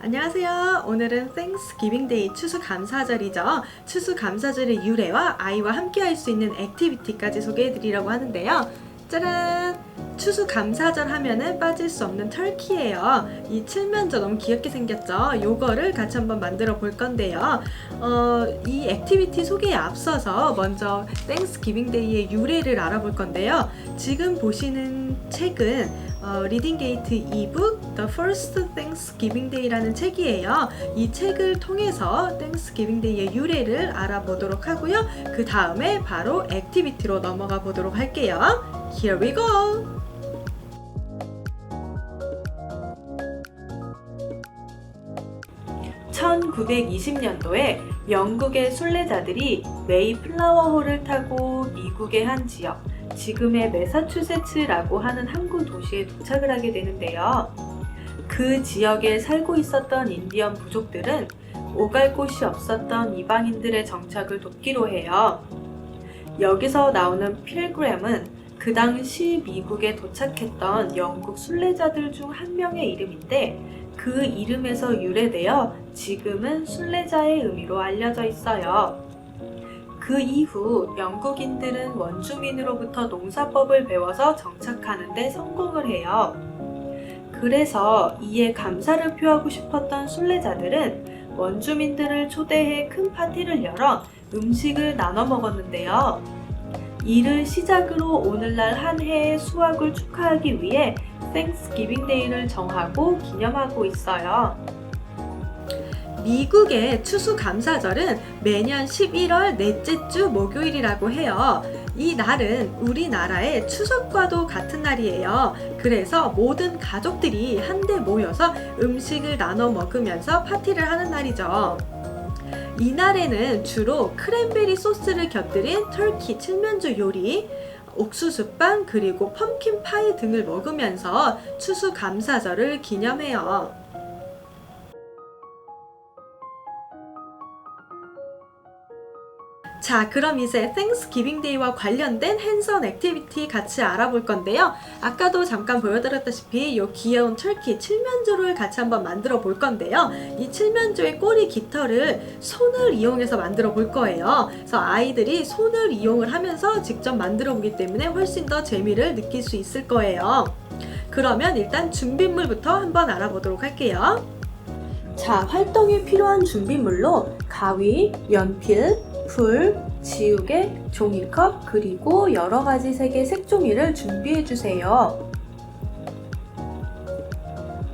안녕하세요. 오늘은 Thanksgiving Day 추수감사절이죠. 추수감사절의 유래와 아이와 함께 할 수 있는 액티비티까지 소개해 드리려고 하는데요. 짜란! 추수감사절 하면은 빠질 수 없는 터키예요. 이 칠면조 너무 귀엽게 생겼죠? 요거를 같이 한번 만들어 볼 건데요. 어, 이 액티비티 소개에 앞서서 먼저 Thanksgiving Day의 유래를 알아볼 건데요. 지금 보시는 책은 어, 리딩 게이트 이북 The First Thanksgiving Day라는 책이에요. 이 책을 통해서 Thanksgiving Day의 유래를 알아보도록 하고요. 그 다음에 바로 액티비티로 넘어가 보도록 할게요. Here we go! 1920년도에 영국의 순례자들이 메이플라워호를 타고 미국의 한 지역, 지금의 매사추세츠라고 하는 항구 도시에 도착을 하게 되는데요. 그 지역에 살고 있었던 인디언 부족들은 오갈 곳이 없었던 이방인들의 정착을 돕기로 해요. 여기서 나오는 필그램은 그 당시 미국에 도착했던 영국 순례자들 중 한 명의 이름인데 그 이름에서 유래되어 지금은 순례자의 의미로 알려져 있어요. 그 이후 영국인들은 원주민으로부터 농사법을 배워서 정착하는 데 성공을 해요. 그래서 이에 감사를 표하고 싶었던 순례자들은 원주민들을 초대해 큰 파티를 열어 음식을 나눠 먹었는데요. 이를 시작으로 오늘날 한 해의 수확을 축하하기 위해 Thanksgiving Day를 정하고 기념하고 있어요. 미국의 추수감사절은 매년 11월 넷째 주 목요일이라고 해요. 이 날은 우리나라의 추석과도 같은 날이에요. 그래서 모든 가족들이 한데 모여서 음식을 나눠 먹으면서 파티를 하는 날이죠. 이날에는 주로 크랜베리 소스를 곁들인 터키 칠면조 요리, 옥수수빵 그리고 펌킨 파이 등을 먹으면서 추수감사절을 기념해요. 자, 그럼 이제 Thanksgiving Day와 관련된 핸즈온 액티비티 같이 알아볼 건데요. 아까도 잠깐 보여드렸다시피 이 귀여운 터키 칠면조를 같이 한번 만들어 볼 건데요. 이 칠면조의 꼬리 깃털을 손을 이용해서 만들어 볼 거예요. 그래서 아이들이 손을 이용을 하면서 직접 만들어 보기 때문에 훨씬 더 재미를 느낄 수 있을 거예요. 그러면 일단 준비물부터 한번 알아보도록 할게요. 자, 활동에 필요한 준비물로 가위, 연필, 풀, 지우개, 종이컵, 그리고 여러 가지 색의 색종이를 준비해 주세요.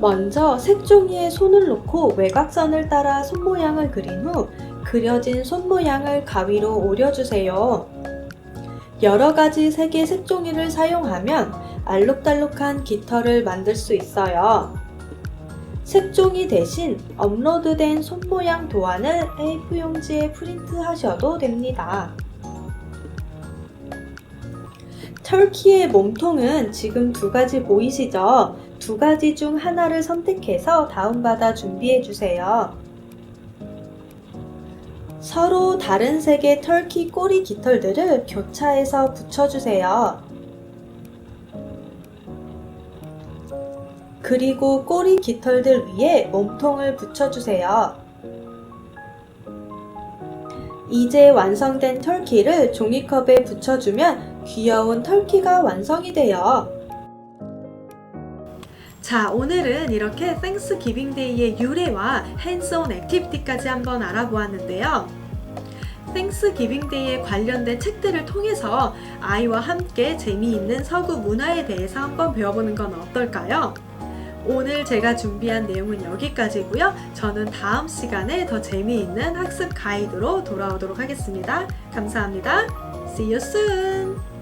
먼저 색종이에 손을 놓고 외곽선을 따라 손 모양을 그린 후 그려진 손 모양을 가위로 오려주세요. 여러 가지 색의 색종이를 사용하면 알록달록한 깃털을 만들 수 있어요. 색종이 대신 업로드된 손모양 도안을 A4 용지에 프린트하셔도 됩니다. 터키의 몸통은 지금 두 가지 보이시죠? 두 가지 중 하나를 선택해서 다운받아 준비해 주세요. 서로 다른 색의 터키 꼬리 깃털들을 교차해서 붙여주세요. 그리고 꼬리 깃털들 위에 몸통을 붙여주세요. 이제 완성된 털키를 종이컵에 붙여주면 귀여운 털키가 완성이 돼요. 자, 오늘은 이렇게 땡스기빙 데이의 유래와 핸즈온 액티비티까지 한번 알아보았는데요. 땡스기빙 데이에 관련된 책들을 통해서 아이와 함께 재미있는 서구 문화에 대해서 한번 배워보는 건 어떨까요? 오늘 제가 준비한 내용은 여기까지고요. 저는 다음 시간에 더 재미있는 학습 가이드로 돌아오도록 하겠습니다. 감사합니다. See you soon!